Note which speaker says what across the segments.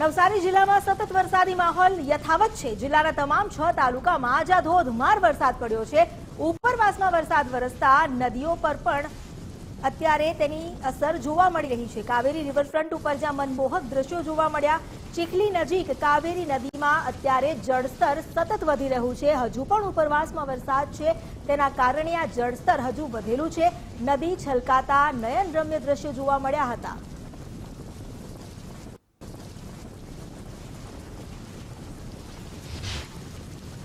Speaker 1: નવસારી જિલ્લામાં સતત વરસાદી માહોલ યથાવત છે. જિલ્લાના તમામ છ તાલુકામાં આજા ધોધમાર વરસાદ પડ્યો છે. ઉપરવાસમાં વરસાદ વરસતા નદીઓ પર પણ અત્યારે તેની અસર જોવા મળી રહી છે. કાવેરી રિવરફ્રન્ટ ઉપર જ્યાં મનમોહક દ્રશ્યો જોવા મળ્યા, ચીખલી નજીક કાવેરી નદીમાં અત્યારે જળસ્તર સતત વધી રહ્યું છે. હજુ પણ ઉપરવાસમાં વરસાદ છે. તેના કારણે આ જળસ્તર હજુ વધેલું છે. નદી છલકાતા નયનરમ્ય દ્રશ્યો જોવા મળ્યા હતા.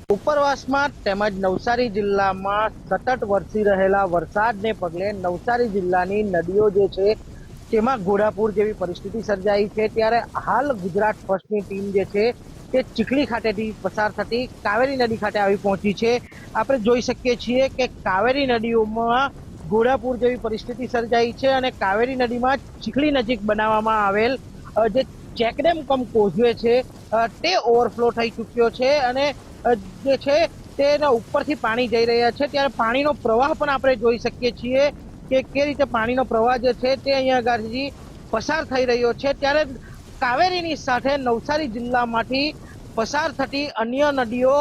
Speaker 2: ઉપરવાસમાં તેમજ નવસારી જિલ્લામાં સતત વરસી રહેલા વરસાદને પગલે નવસારી જિલ્લાની નદીઓ જે છે, તેમાં ઘોડાપુર જેવી પરિસ્થિતિ સર્જાઈ છે. ત્યારે હાલ ગુજરાત ફર્સ્ટની ટીમ જે છે, તે ચીખલી ખાતેથી પસાર થતી કાવેરી નદી ખાતે આવી પહોંચી છે. આપણે જોઈ શકીએ છીએ કે કાવેરી નદીઓમાં ઘોડાપુર જેવી પરિસ્થિતિ સર્જાઈ છે અને કાવેરી નદીમાં ચીખલી નજીક બનાવવામાં આવેલ જે ચેકડેમ કમ કોઝવે છે તે ઓવરફ્લો થઈ ચૂક્યો છે અને જે છે તેના ઉપરથી પાણી જઈ રહ્યા છે. ત્યારે પાણીનો પ્રવાહ પણ આપણે જોઈ શકીએ છીએ કે કે રીતે પાણીનો પ્રવાહ જે છે તે અહીંયા આગળથી પસાર થઈ રહ્યો છે. ત્યારે કાવેરીની સાથે નવસારી જિલ્લામાંથી પસાર થતી અન્ય નદીઓ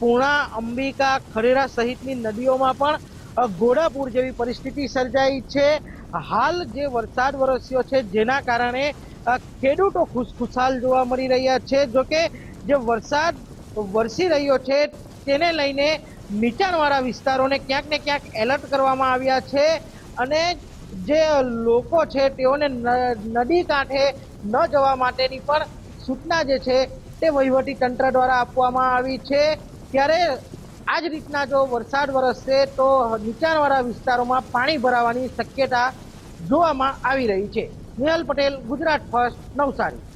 Speaker 2: પૂર્ણા, અંબિકા, ખરેરા સહિતની નદીઓમાં પણ ઘોડાપુર જેવી પરિસ્થિતિ સર્જાઈ છે. હાલ જે વરસાદ વરસ્યો છે જેના કારણે ખેડૂતો ખુશખુશાલ જોવા મળી રહ્યા છે. જોકે જે વરસાદ વરસી રહ્યો છે તેને લઈને નીચાણવાળા વિસ્તારોને ક્યાંક ને ક્યાંક એલર્ટ કરવામાં આવ્યા છે અને જે લોકો છે તેઓને નદી કાંઠે ન જવા માટેની પણ સૂચના જે છે તે વહીવટી તંત્ર દ્વારા આપવામાં આવી છે. ત્યારે આ જ રીતના જો વરસાદ વરસશે તો નીચાણવાળા વિસ્તારોમાં પાણી ભરાવાની શક્યતા જોવામાં આવી રહી છે. નિહાલ પટેલ ગુજરાત ફર્સ્ટ નવસારી.